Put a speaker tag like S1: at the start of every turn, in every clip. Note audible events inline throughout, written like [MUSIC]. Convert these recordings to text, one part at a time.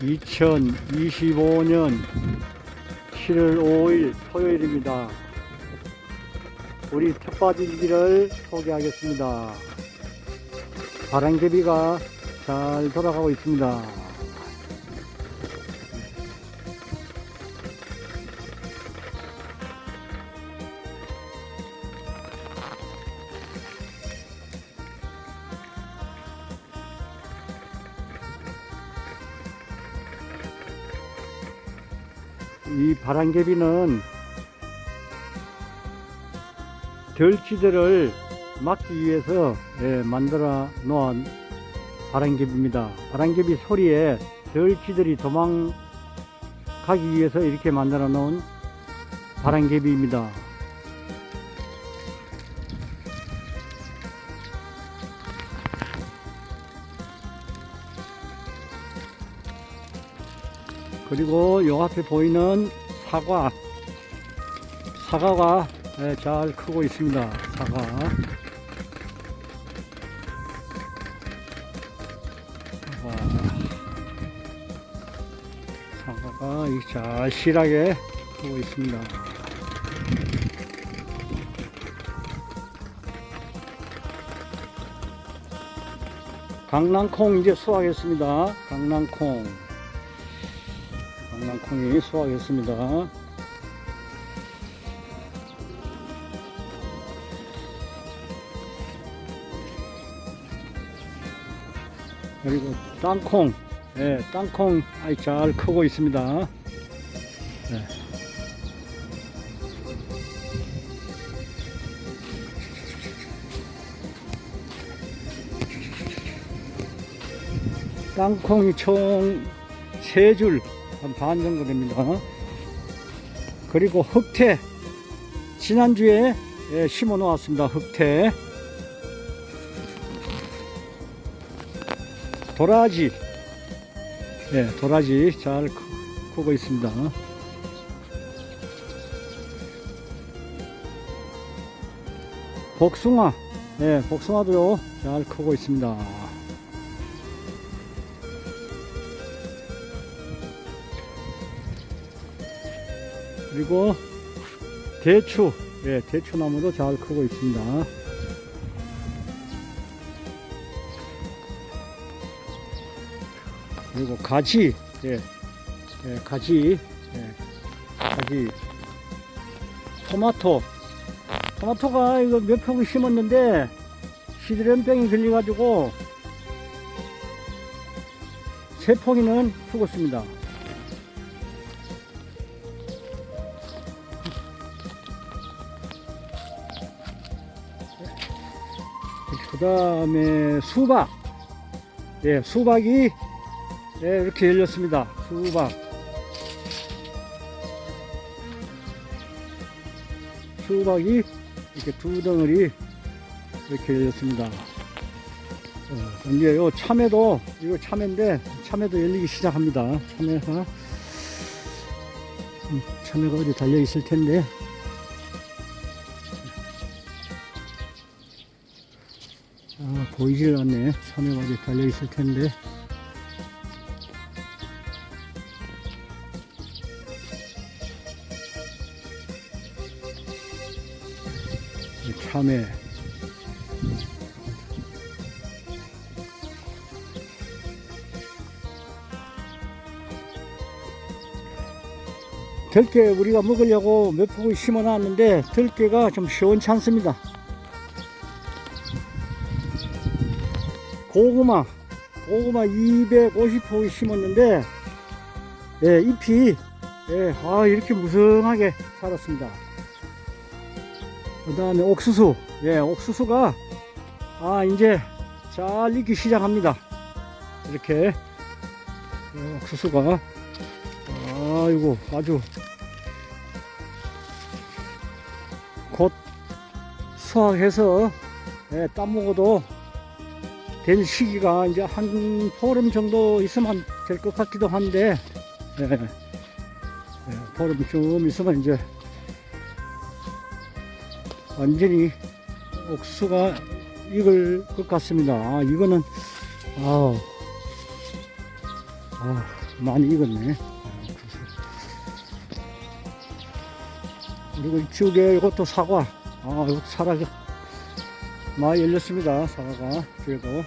S1: 2025년 7월 5일 토요일입니다. 우리 텃밭일기를 소개하겠습니다. 바람개비가 잘 돌아가고 있습니다. 이 바람개비는 덜지들을 막기 위해서 예, 만들어 놓은 바람개비입니다. 바람개비 소리에 덜지들이 도망가기 위해서 이렇게 만들어 놓은 바람개비입니다. 그리고 요 앞에 보이는 사과. 사과가 예, 잘 크고 있습니다. 사과. 사과. 사과가 이잘 실하게 크고 있습니다. 강낭콩 이제 수확했습니다. 강낭콩 강낭콩이 수확했습니다. 그리고 땅콩, 예, 땅콩 아이 잘 크고 있습니다. 예. 땅콩이 총세 줄, 한 반 정도 됩니다. 그리고 흑태, 지난주에 예, 심어 놓았습니다. 흑태. 도라지, 예, 도라지 잘 크- 크고 있습니다. 복숭아, 예, 복숭아도 잘 크고 있습니다. 그리고 대추, 예, 대추나무도 잘 크고 있습니다. 그리고 가지, 예, 예, 가지, 예, 가지, 토마토, 토마토가 이거 몇 평을 심었는데 시드름병이 걸려가지고 세 포기는 죽었습니다. 그 다음에 수박. 예, 수박이 예, 이렇게 열렸습니다. 수박. 수박이 이렇게 두 덩어리 이렇게 열렸습니다. 어, 이제 요 참외도, 이거 참외인데, 참외도 열리기 시작합니다. 참외가, 음, 참외가 어디 달려 있을 텐데, 보이질 않네. 참외가 어디 달려 있을 텐데. 이 참외. 들깨 우리가 먹으려고 몇 포기 심어 놨는데 들깨가 좀 시원찮습니다. 고구마 고구마 250포기 심었는데 예, 잎이 예, 아, 이렇게 무성하게 자랐습니다. 그 다음에 옥수수 예, 옥수수가 아 이제 잘 익기 시작합니다. 이렇게 예, 옥수수가 아이고 아주 곧 수확해서 예, 따먹어도 될 시기가 이제 한 보름 정도 있으면 될 것 같기도 한데 예, 예, 보름쯤 있으면 이제 완전히 옥수가 익을 것 같습니다. 아, 이거는 아 어, 많이 익었네. 아. 그리고 이쪽에 이것도 사과. 아, 이것도 사과가 많이 열렸습니다. 사과가. 그래도.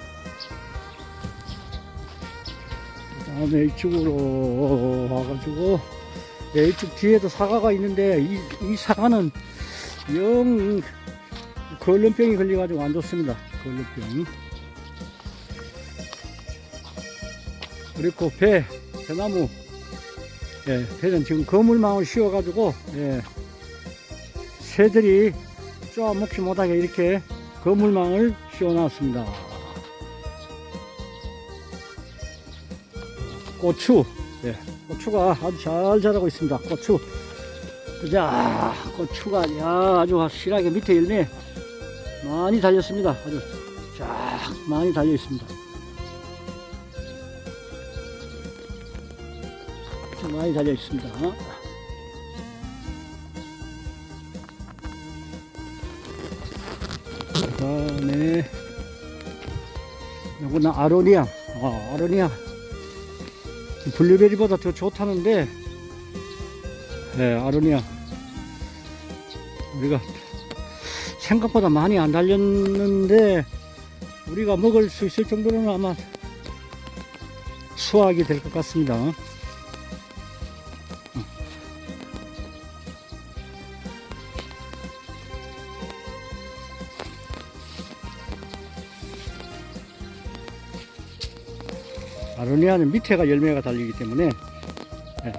S1: 그 다음에 이쪽으로 와가지고, 예, 이쪽 뒤에도 사과가 있는데, 이, 이 사과는 영, 걸름병이 걸려가지고 안 좋습니다. 걸름병. 그리고 배, 배나무. 예, 배는 지금 거물망을 씌워가지고, 예, 새들이 쪼아 먹지 못하게 이렇게 거물망을 씌워놨습니다. 고추, 예, 고추가 아주 잘 자라고 있습니다. 고추. 자, 고추가 야, 아주 실하게 밑에 열매 많이 달렸습니다. 아주 쫙 많이 달려 있습니다. 좀 많이 달려 있습니다. 다음에 요거는 아로니아. 아, 아로니아. 블루베리보다 더 좋다는데. 네, 아로니아. 우리가 생각보다 많이 안 달렸는데 우리가 먹을 수 있을 정도는 아마 수확이 될 것 같습니다. 아로니아는 밑에가 열매가 달리기 때문에 예.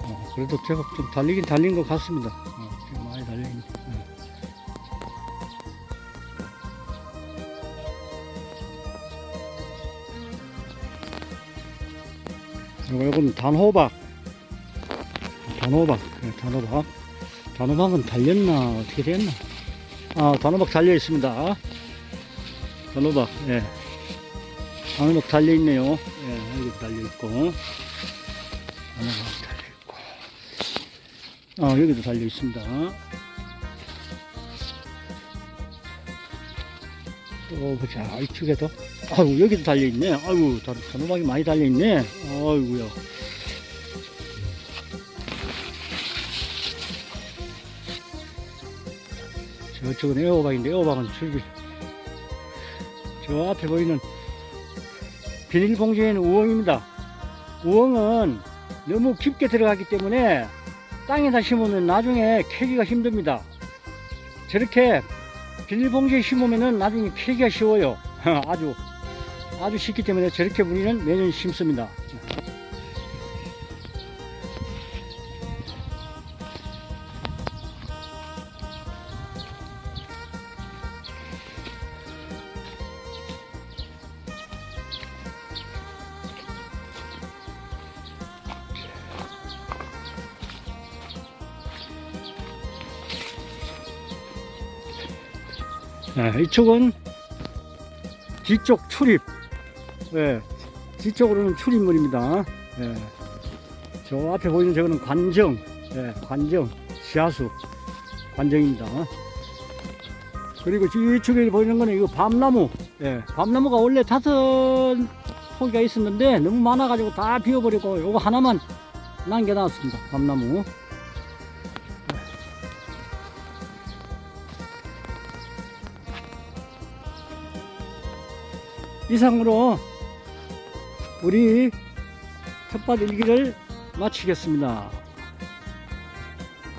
S1: 어, 그래도 제법 좀 달리긴 달린 것 같습니다. 어, 많이 달리긴. 예. 그리고 이건 단호박. 단호박. 예, 단호박. 단호박은 달렸나 어떻게 됐나? 아 단호박 달려 있습니다. 단호박. 예. 단호박 달려 있네요. 예, 여기 달려 있고. 단호박 달려 있고. 아, 여기도 달려 있습니다. 또 보자. 이쪽에도. 아이고, 여기도 달려 있네. 아이고, 단- 단호박이 많이 달려 있네. 아이고야. 저쪽은 애호박인데, 애호박은 줄기. 저 앞에 보이는 비닐봉지에는 우엉입니다. 우엉은 너무 깊게 들어가기 때문에 땅에다 심으면 나중에 캐기가 힘듭니다. 저렇게 비닐봉지에 심으면 나중에 캐기가 쉬워요. [LAUGHS] 아주 아주 쉽기 때문에 저렇게 우리는 매년 심습니다. 네, 이쪽은 뒤쪽 출입. 네, 뒤쪽으로는 출입물입니다. 네, 저 앞에 보이는 저거는 관정. 네, 관정. 지하수. 관정입니다. 그리고 이쪽에 보이는 거는 이거 밤나무. 예, 밤나무가 원래 다섯 포기가 있었는데 너무 많아가지고 다 비워버리고 요거 하나만 남겨놨습니다. 밤나무. 이상으로 우리 텃밭 일기를 마치겠습니다.